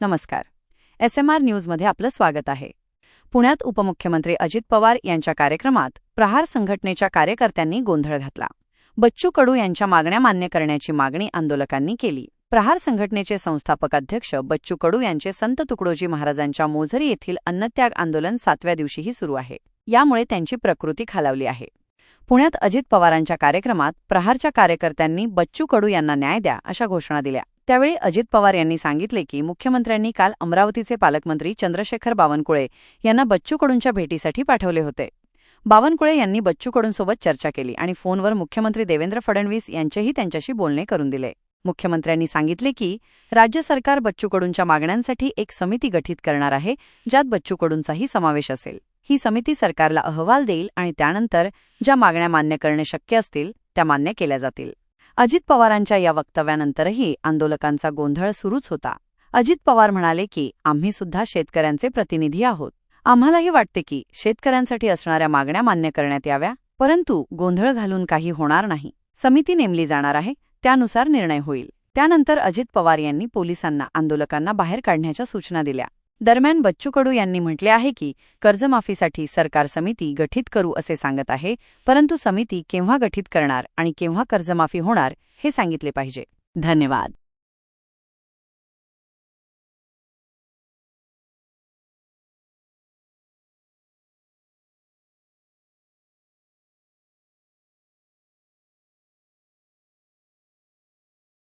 नमस्कार. S M R न्यूजमध्ये आपलं स्वागत आहे. पुण्यात उपमुख्यमंत्री अजित पवार यांच्या कार्यक्रमात प्रहार संघटनेच्या कार्यकर्त्यांनी गोंधळ घातला. बच्चू कडू यांच्या मागण्या मान्य करण्याची मागणी आंदोलकांनी केली. प्रहार संघटनेचे संस्थापक अध्यक्ष बच्चू कडू यांचे संत तुकडोजी महाराजांच्या मोझरी येथील अन्नत्याग आंदोलन सातव्या दिवशीही सुरू आहे. यामुळे त्यांची प्रकृती खालावली आहे. पुण्यात अजित पवारांच्या कार्यक्रमात प्रहारच्या कार्यकर्त्यांनी बच्चू कडू यांना न्याय द्या अशा घोषणा दिल्या. त्यावेळी अजित पवार यांनी सांगितले की मुख्यमंत्र्यांनी काल अमरावतीचे पालकमंत्री चंद्रशेखर बावनकुळे यांना बच्चू कडूंच्या भेटीसाठी पाठवले होते. बावनकुळे यांनी बच्चू कडूंसोबत चर्चा केली आणि फोनवर मुख्यमंत्री देवेंद्र फडणवीस यांचेही त्यांच्याशी बोलणे करून दिले. मुख्यमंत्र्यांनी सांगितले की राज्य सरकार बच्चू कडूंच्या मागण्यांसाठी एक समिती गठीत करणार आहे ज्यात बच्चू कडूंचाही समावेश असेल. ही समिती सरकारला अहवाल देईल आणि त्यानंतर ज्या मागण्या मान्य करणे शक्य असतील त्या मान्य केल्या जातील. अजित पवारांच्या या वक्तव्यानंतरही आंदोलकांचा गोंधळ सुरूच होता. अजित पवार म्हणाले की आम्ही सुद्धा शेतकऱ्यांचे प्रतिनिधी आहोत. आम्हालाही वाटते की शेतकऱ्यांसाठी असणाऱ्या मागण्या मान्य करण्यात याव्या परंतु गोंधळ घालून काही होणार नाही. समिती नेमली जाणार आहे त्यानुसार निर्णय होईल. त्यानंतर अजित पवार यांनी पोलिसांना आंदोलकांना बाहेर काढण्याच्या सूचना दिल्या. दरम्यान बच्चू कडू यांनी म्हटले आहे की कर्जमाफीसाठी सरकार समिती गठीत करू असे सांगत आहे परंतु समिती केव्हा गठीत करणार आणि केव्हा कर्जमाफी होणार हे सांगितले पाहिजे. धन्यवाद.